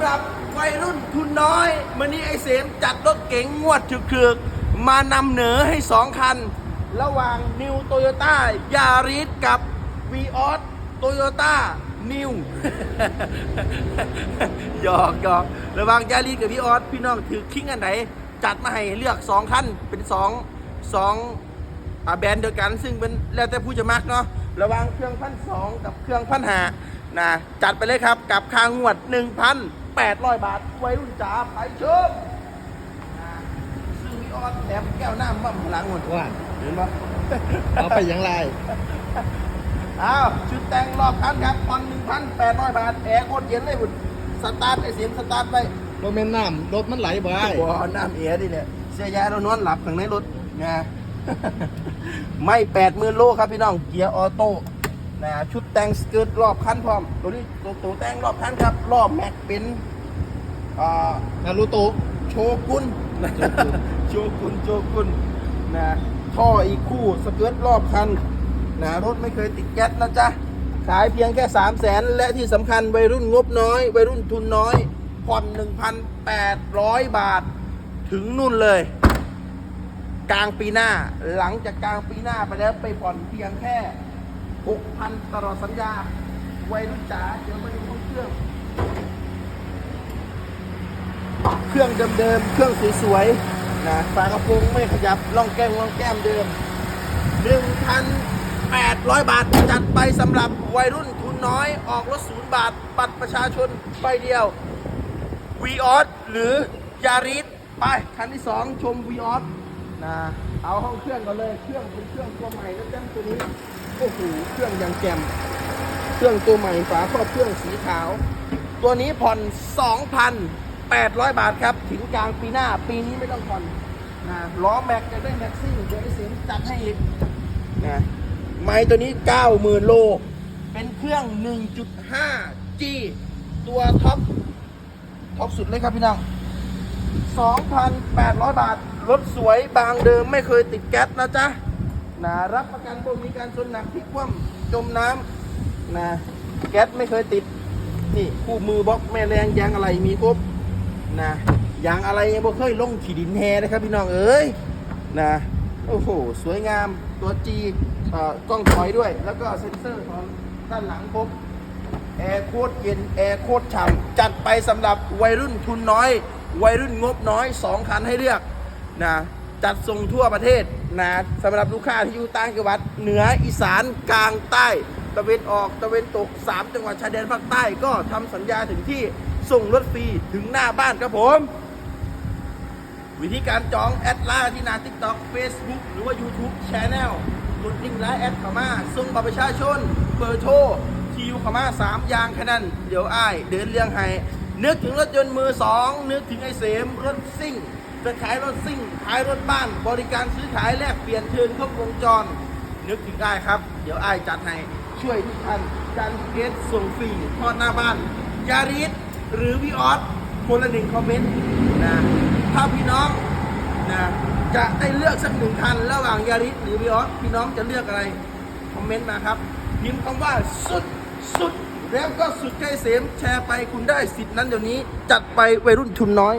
ำหรับวัยรุ่นทุนน้อยมันนี้ไอเสมจัดรถเก๋งงวดถึกๆมานำเหนือให้สองคัน ระหว่าง New Toyota Yaris กับ Vios Toyota New หยอกหยอกระหว่าง Yaris กับ Vios พี่น้องถือคิงอันไหน จัดมาให้เลือกสองคันเป็นสองสองอแบรนด์เดียวกันซึ่งเป็นแล้วแต่ผู้จะมักเนาะระหว่างเครื่องพันสองกับเครื่องพันหานะจัดไปเลยครับกับค่างวด1นึ่ 1,800บาทไว้รุ่นจ๋าไปชมนะซึ่งมีออสแถมแก้วน้ำมั่มหลังหมดว่าเห็นปะเอาไปอย่างไรอ้าวชุดแต่งรอบคันครับตอน1,800บาทแอร์โคตรเย็นเลยบุญสตาร์ทไอเสียงสตาร์ทไปโรแมนน้ำรถมันไหลบ่ได้บ่อน้ำเอียดิเนี่ยเสียยาเรานอนหลับข้างในรถนะไม่แปดหมื่นโลครับพี่น้องเกียร์ออโต้ นะชุดแต่งสเกิร์ตรอบคันพร้อม ตัวนี้ตัวตัวแต่งรอบคันครับ รอบแม็กเป็นอ่านารูโตะโชกุนโชกุนโชกุนนะท่ออีกคู่สเกิร์ตรอบคันนะรถไม่เคยติดแก๊สนะจ๊ะ ขายเพียงแค่3 0 0แสนและที่สำคัญวัยรุ่นงบน้อย วัยรุ่นทุนน้อย ผ่อน 1,800 บาท ถึงนู่นเลย กลางปีหน้า หลังจากกลางปีหน้าไปแล้วไปผ่อนเพียงแค่ 6,000ตลอดสัญญา วัยรุ่นจ๋าเดี๋ยวมาดูห้องเครื่อง เครื่องเดิมๆ เครื่องสวยๆ นะฝากระโปรงไม่ขยับล่องแก้มล่องแก้มเดิม 1,800 บาท จัดไปสำหรับวัยรุ่นทุนน้อยออกรถศูนย์บาทบัตรประชาชนใบเดียววีออสหรือยาริสไป คันที่ 2 ชมวีออสนะเอาห้องเครื่องก่อนเลย เครื่องเป็นเครื่องตัวใหม่แล้วจ้าตัวนี้ โอ้โหเครื่องยังแจ่มเครื่องตัวใหม่ฝาครอบเครื่องสีขาว ตัวนี้ผ่อน 2,800 บาทครับ ถึงกลางปีหน้า ปีนี้ไม่ต้องผ่อนนะล้อแม็กจะได้แม็กซิ่งเกียวไอ้เสียงจัดให้อีกนะไม้ตัวนี้ 90,000 โล เป็นเครื่อง 1.5G ตัวท็อปท็อปสุดเลยครับพี่น้อง 2,800 บาท รถสวยบางเดิมไม่เคยติดแก๊สนะจ๊ะ นะรับประกันบ่มีการชนหนักพลิกคว่ำจมน้ำนะแก๊สไม่เคยติดนี่คู่มือบล็อกแม่แรงยางอะไรมีครบนะยางอะไรยังบ่เคยลงขีดินแฮนะครับพี่น้องเอ้ยนะโอ้โหสวยงามตัวจีเอ่อกล้องถอยด้วย แล้วก็เซ็นเซอร์ของด้านหลังครบแอร์โคตรเย็นแอร์โคตรฉ่ำจัดไปสำหรับวัยรุ่นทุนน้อย วัยรุ่นงบน้อย 2 คันให้เลือกนะ จัดส่งทั่วประเทศนะสำหรับลูกค้าที่อยู่ต่างจังหวัด เหนืออีสานกลางใต้ตะเวนออกตะเวนตก 3 จังหวัดชายแดนภาคใต้ก็ทำสัญญาถึงที่ส่งรถฟรีถึงหน้าบ้านครับผม วิธีการจองแอดไลน์ที่นา TikTok Facebook หรือว่า YouTube Channel กดลิงก์ไลน์แอดเข้ามาส่งบัตรประชาชนเบอร์โทรคิวเข้ามา3อย่างแค่นั้น เดี๋ยวอ้ายเดินเรียงให้นึกถึงรถยนต์มือ2นึกถึงไอเสมรถซิ่ง จะขายรถซิ่ง ขายรถบ้าน บริการซื้อขายแลกเปลี่ยนเทิร์นครบวงจร นึกถึงได้ครับ เดี๋ยวไอ้จัดให้ ช่วยทุกท่านการเกสส่งฟรีทอดหน้าบ้าน ยาริสหรือวิออสคนละหนึ่งคอมเมนต์นะถ้าพี่น้องนะจะได้เลือกสักหนึ่งคันระหว่างยาริสหรือวิออสพี่น้องจะเลือกอะไร คอมเมนต์มาครับพิมพ์คำว่าสุดสุดแล้วก็สุดใกล้เสมแชร์ไปคุณได้สิทธิ์นั้นเดี๋ยวนี้ จัดไปวัยรุ่นทุนน้อย